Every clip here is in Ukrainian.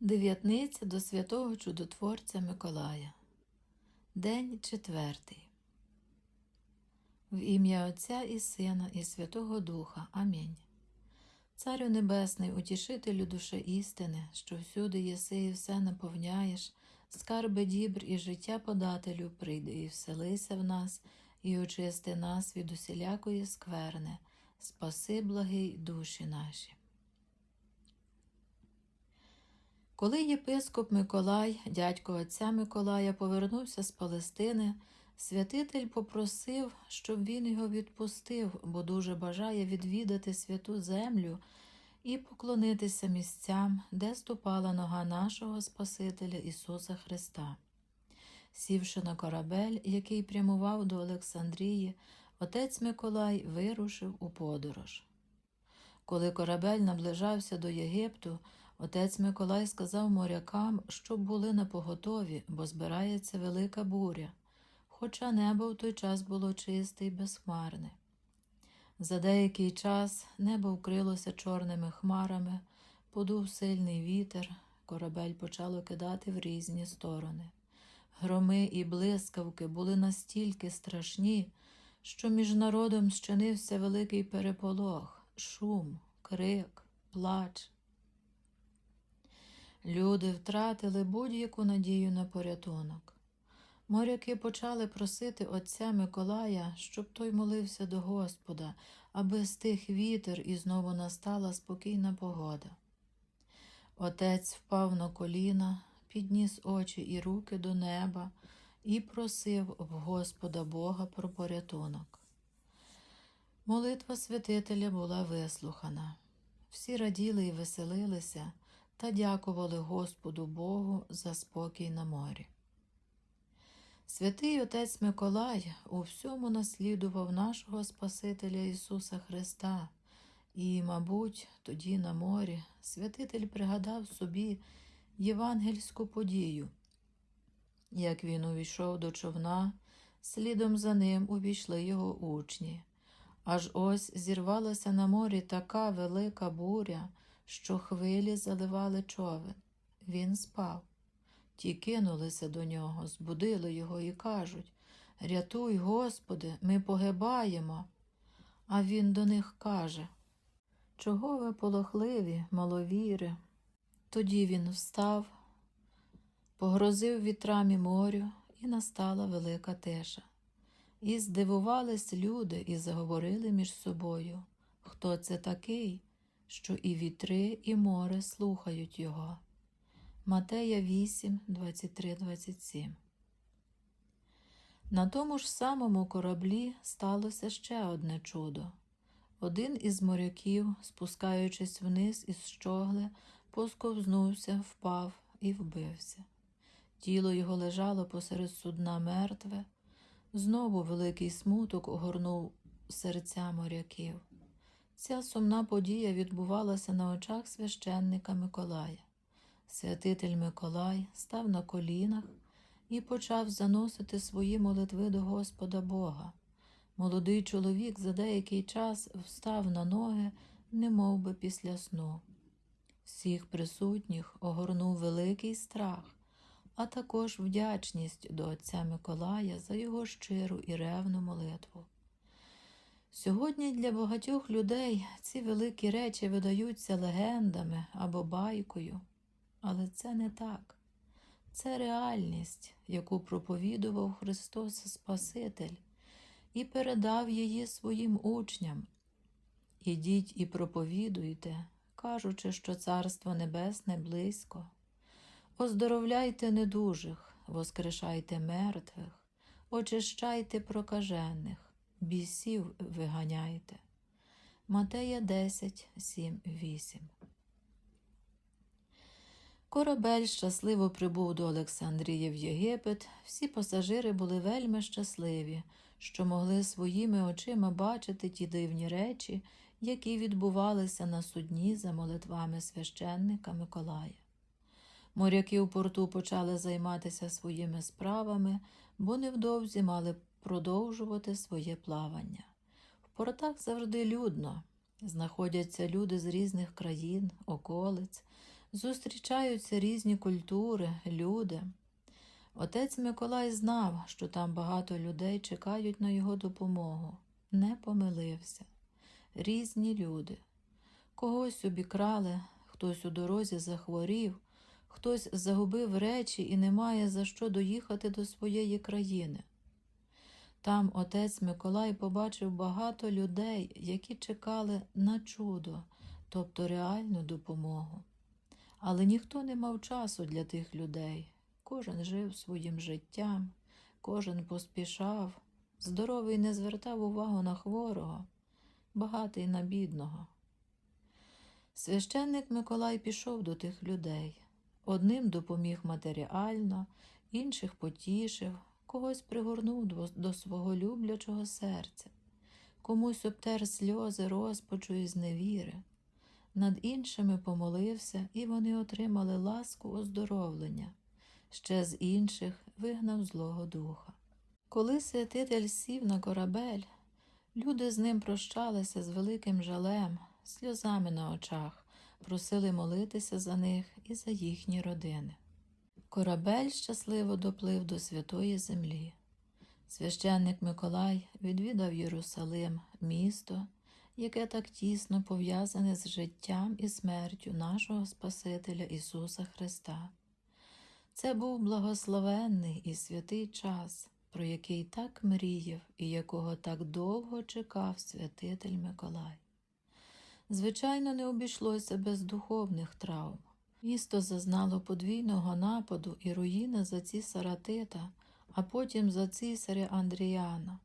Дев'ятниця до святого чудотворця Миколая. День четвертий. В ім'я Отця і Сина, і Святого Духа. Амінь. Царю Небесний, утішителю душе істини, що всюди єси і все наповняєш, скарби дібр і життя подателю, прийди і вселися в нас, і очисти нас від усілякої скверни, спаси благий душі наші. Коли єпископ Миколай, дядько отця Миколая, повернувся з Палестини, святитель попросив, щоб він його відпустив, бо дуже бажає відвідати святу землю і поклонитися місцям, де ступала нога нашого Спасителя Ісуса Христа. Сівши на корабель, який прямував до Олександрії, отець Миколай вирушив у подорож. Коли корабель наближався до Єгипту, отець Миколай сказав морякам, щоб були напоготові, бо збирається велика буря, хоча небо в той час було чисте й безхмарне. За деякий час небо вкрилося чорними хмарами, подув сильний вітер, корабель почало кидати в різні сторони. Громи і блискавки були настільки страшні, що між народом щинився великий переполох, шум, крик, плач. Люди втратили будь-яку надію на порятунок. Моряки почали просити отця Миколая, щоб той молився до Господа, аби стих вітер і знову настала спокійна погода. Отець впав на коліна, підніс очі і руки до неба і просив в Господа Бога про порятунок. Молитва святителя була вислухана. Всі раділи і веселилися та дякували Господу Богу за спокій на морі. Святий отець Миколай у всьому наслідував нашого Спасителя Ісуса Христа, і, мабуть, тоді на морі святитель пригадав собі євангельську подію. Як він увійшов до човна, слідом за ним увійшли його учні. Аж ось зірвалася на морі така велика буря, що хвилі заливали човен. Він спав. Ті кинулися до нього, збудили його і кажуть Рятуй, Господи, ми погибаємо. А він до них каже Чого ви полохливі, маловіри? Тоді він встав, погрозив вітрам і морю, і настала велика тиша. І здивувались люди і заговорили між собою, хто це такий, що і вітри, і море слухають його. Матея 8, 23, 27 На тому ж самому кораблі сталося ще одне чудо. Один із моряків, спускаючись вниз із щогли, посковзнувся, впав і вбився. Тіло його лежало посеред судна мертве. Знову великий смуток огорнув серця моряків. Ця сумна подія відбувалася на очах священника Миколая. Святитель Миколай став на колінах і почав заносити свої молитви до Господа Бога. Молодий чоловік за деякий час встав на ноги, немов би після сну. Всіх присутніх огорнув великий страх а також вдячність до Отця Миколая за його щиру і ревну молитву. Сьогодні для багатьох людей ці великі речі видаються легендами або байкою, але це не так. Це реальність, яку проповідував Христос Спаситель, і передав її своїм учням. Ідіть і проповідуйте, кажучи, що Царство Небесне близько. Оздоровляйте недужих, воскрешайте мертвих, очищайте прокажених, бісів виганяйте. Матея 10, 7, 8 Корабель щасливо прибув до Олександрії в Єгипет. Всі пасажири були вельми щасливі, що могли своїми очима бачити ті дивні речі, які відбувалися на судні за молитвами священника Миколая. Моряки у порту почали займатися своїми справами, бо невдовзі мали продовжувати своє плавання. В портах завжди людно. Знаходяться люди з різних країн, околиць. Зустрічаються різні культури, люди. Отець Миколай знав, що там багато людей чекають на його допомогу. Не помилився. Різні люди. Когось обікрали, хтось у дорозі захворів, хтось загубив речі і не має за що доїхати до своєї країни. Там отець Миколай побачив багато людей, які чекали на чудо, тобто реальну допомогу. Але ніхто не мав часу для тих людей. Кожен жив своїм життям, кожен поспішав, здоровий не звертав увагу на хворого, багатий на бідного. Священник Миколай пішов до тих людей. Одним допоміг матеріально, інших потішив, когось пригорнув до, свого люблячого серця, комусь обтер сльози розпачу і зневіри. Над іншими помолився, і вони отримали ласку оздоровлення. Ще з інших вигнав Злого Духа. Коли святитель сів на корабель, люди з ним прощалися з великим жалем, сльозами на очах, просили молитися за них і за їхні родини. Корабель щасливо доплив до святої землі. Священник Миколай відвідав Єрусалим, місто, яке так тісно пов'язане з життям і смертю нашого Спасителя Ісуса Христа. Це був благословенний і святий час, про який так мріяв і якого так довго чекав святитель Миколай. Звичайно, не обійшлося без духовних травм. Місто зазнало подвійного нападу і руїни за ці Саратита, а потім за цісаря Андріана,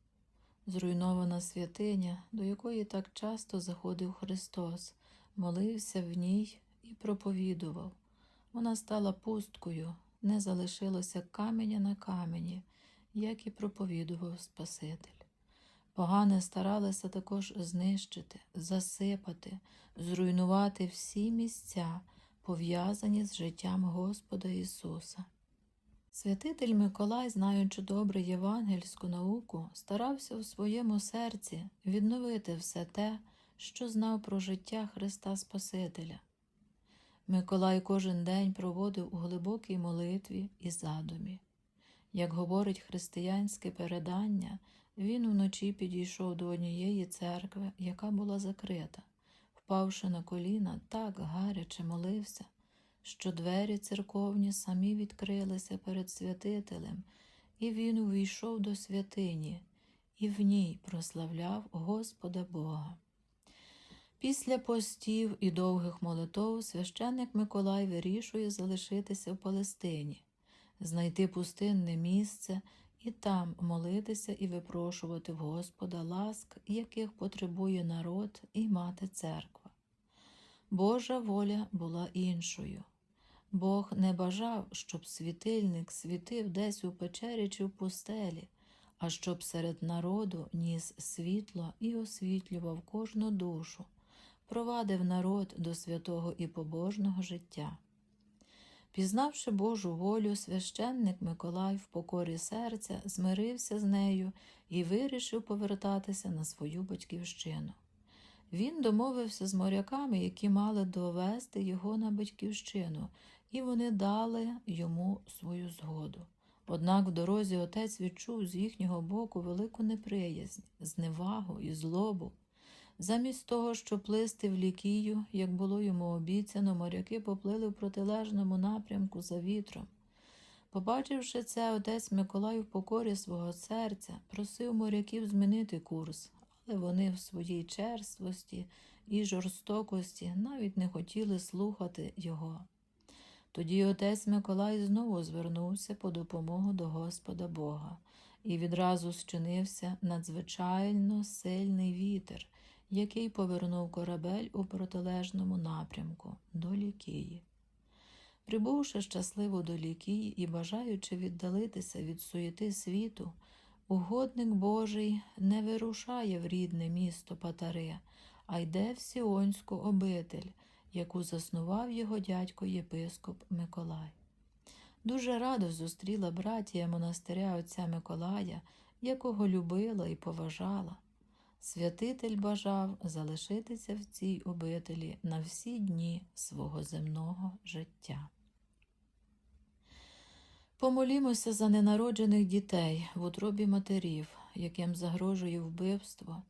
зруйнована святиня, до якої так часто заходив Христос, молився в ній і проповідував. Вона стала пусткою, не залишилося каменя на камені, як і проповідував Спаситель. Погане старалися також знищити, засипати, зруйнувати всі місця, пов'язані з життям Господа Ісуса. Святитель Миколай, знаючи добре євангельську науку, старався у своєму серці відновити все те, що знав про життя Христа Спасителя. Миколай кожен день проводив у глибокій молитві і задумі. Як говорить християнське передання, він вночі підійшов до однієї церкви, яка була закрита, впавши на коліна, так гаряче молився, що двері церковні самі відкрилися перед святителем, і він увійшов до святині і в ній прославляв Господа Бога. Після постів і довгих молитов священник Миколай вирішує залишитися в Палестині, знайти пустинне місце і там молитися і випрошувати в Господа ласк, яких потребує народ і мати церква. Божа воля була іншою. Бог не бажав, щоб світильник світив десь у печері чи в пустелі, а щоб серед народу ніс світло і освітлював кожну душу, провадив народ до святого і побожного життя. Пізнавши Божу волю, священник Миколай в покорі серця змирився з нею і вирішив повертатися на свою батьківщину. Він домовився з моряками, які мали довести його на батьківщину, і вони дали йому свою згоду. Однак в дорозі отець відчув з їхнього боку велику неприязнь, зневагу і злобу. Замість того, щоб плисти в лікію, як було йому обіцяно, моряки поплили в протилежному напрямку за вітром. Побачивши це, отець Миколай в покорі свого серця просив моряків змінити курс, але вони в своїй черствості і жорстокості навіть не хотіли слухати його. Тоді отець Миколай знову звернувся по допомогу до Господа Бога, і відразу зчинився надзвичайно сильний вітер, який повернув корабель у протилежному напрямку до Лікії. Прибувши щасливо до Лікії і бажаючи віддалитися від суєти світу, угодник Божий не вирушає в рідне місто Патари, а йде в Сіонську обитель, яку заснував його дядько єпископ Миколай. Дуже радо зустріла братія монастиря отця Миколая, якого любила і поважала. Святитель бажав залишитися в цій обителі на всі дні свого земного життя. Помолімося за ненароджених дітей в утробі матерів, яким загрожує вбивство,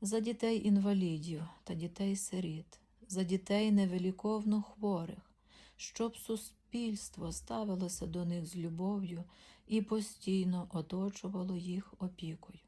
за дітей-інвалідів та дітей-сиріт, за дітей невеликовно хворих, щоб суспільство ставилося до них з любов'ю і постійно оточувало їх опікою.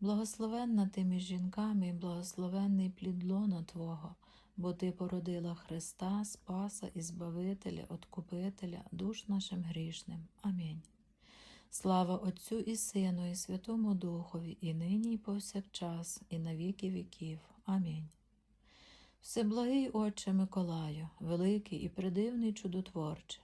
благословенна ти між жінками і благословенний плід лона Твого, бо Ти породила Христа, Спаса і Збавителя, Откупителя, душ нашим грішним. Амінь. Слава Отцю і Сину, і Святому Духові, і нині, і повсякчас, і на віки віків. Амінь. Всеблагий Отче Миколаю, великий і придивний чудотворче,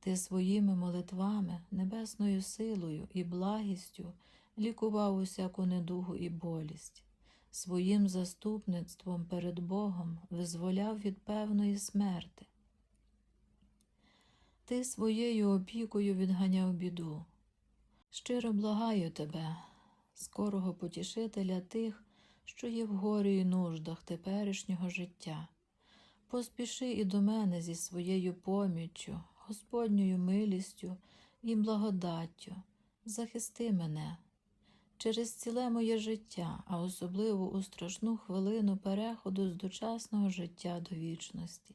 Ти своїми молитвами, небесною силою і благістю лікував усяку недугу і болість, своїм заступництвом перед Богом визволяв від певної смерти. Ти своєю опікою відганяв біду. Щиро благаю тебе, скорого потішителя тих, що є в горі і нуждах теперішнього життя. Поспіши і до мене зі своєю поміччю, Господньою милістю і благодаттю, захисти мене через ціле моє життя, а особливо у страшну хвилину переходу з дочасного життя до вічності.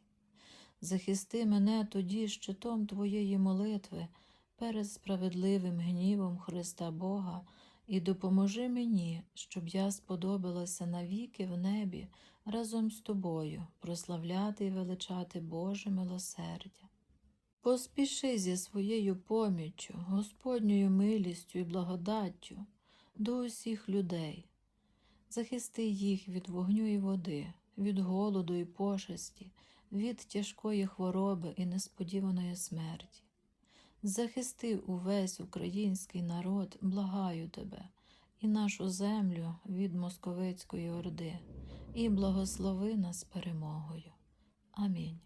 Захисти мене тоді щитом Твоєї молитви перед справедливим гнівом Христа Бога і допоможи мені, щоб я сподобалася навіки в небі разом з тобою прославляти і величати Боже милосердя. Поспіши зі своєю поміччю, Господньою милістю і благодаттю до усіх людей, захисти їх від вогню і води, від голоду і пошесті, від тяжкої хвороби і несподіваної смерті. Захисти увесь український народ, благаю тебе, і нашу землю від московицької орди, і благослови нас перемогою. Амінь.